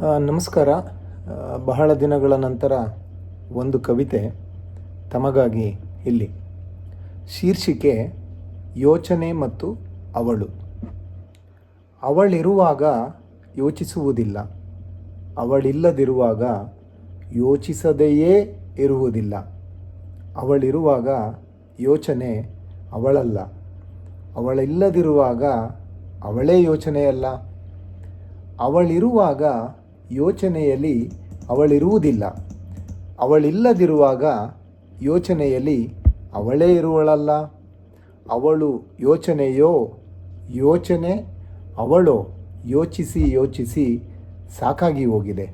ನಮಸ್ಕಾರ. ಬಹಳ ದಿನಗಳ ನಂತರ ಒಂದು ಕವಿತೆ ತಮಗಾಗಿ ಇಲ್ಲಿ. ಶೀರ್ಷಿಕೆ, ಯೋಚನೆ ಮತ್ತು ಅವಳು. ಅವಳಿರುವಾಗ ಯೋಚಿಸುವುದಿಲ್ಲ. ಅವಳಿಲ್ಲದಿರುವಾಗ ಯೋಚಿಸದೆಯೇ ಇರುವುದಿಲ್ಲ. ಅವಳಿರುವಾಗ ಯೋಚನೆ ಅವಳಲ್ಲ. ಅವಳಿಲ್ಲದಿರುವಾಗ ಅವಳೇ ಯೋಚನೆಯಲ್ಲ. ಅವಳಿರುವಾಗ ಯೋಚನೆಯಲ್ಲಿ ಅವಳಿರುವುದಿಲ್ಲ. ಅವಳಿಲ್ಲದಿರುವಾಗ ಯೋಚನೆಯಲ್ಲಿ ಅವಳೇ ಇರುವಳಲ್ಲ. ಅವಳು ಯೋಚನೆಯೋ ಯೋಚನೆ, ಅವಳೋ ಯೋಚಿಸಿ ಯೋಚಿಸಿ ಸಾಕಾಗಿ ಹೋಗಿದೆ.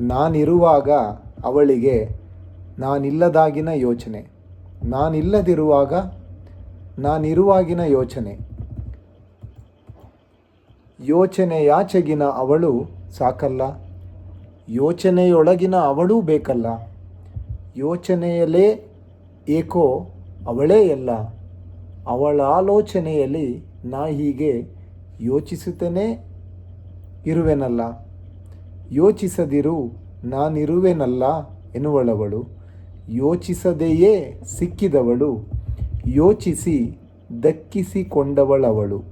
ನಾನಿರುವಾಗ ಅವಳಿಗೆ ನಾನಿಲ್ಲದಾಗಿನ ಯೋಚನೆ. ನಾನಿಲ್ಲದಿರುವಾಗ ನಾನಿರುವಾಗಿನ ಯೋಚನೆ. ಯೋಚನೆಯಾಚೆಗಿನ ಅವಳು ಸಾಕಲ್ಲ. ಯೋಚನೆಯೊಳಗಿನ ಅವಳೂ ಬೇಕಲ್ಲ. ಯೋಚನೆಯಲ್ಲೇ ಏಕೋ ಅವಳೇ ಎಲ್ಲ. ಅವಳ ಆಲೋಚನೆಯಲ್ಲಿ ನಾ ಹೀಗೆ ಯೋಚಿಸುತ್ತೇನೆ, ಇರುವೆನಲ್ಲ. ಯೋಚಿಸದಿರು ನಾನಿರುವೆನಲ್ಲ ಎನ್ನುವಳವಳು. ಯೋಚಿಸದೆಯೇ ಸಿಕ್ಕಿದವಳು. ಯೋಚಿಸಿ ದಕ್ಕಿಸಿಕೊಂಡವಳವಳು.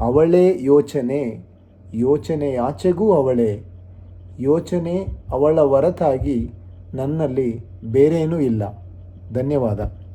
ಅವಳೇ ಯೋಚನೆ ಯೋಚನೆಯಾಚೆಗೂ ಅವಳೇ. ಯೋಚನೆ ಅವಳ ಹೊರತಾಗಿ ನನ್ನಲ್ಲಿ ಬೇರೇನೂ ಇಲ್ಲ. ಧನ್ಯವಾದ.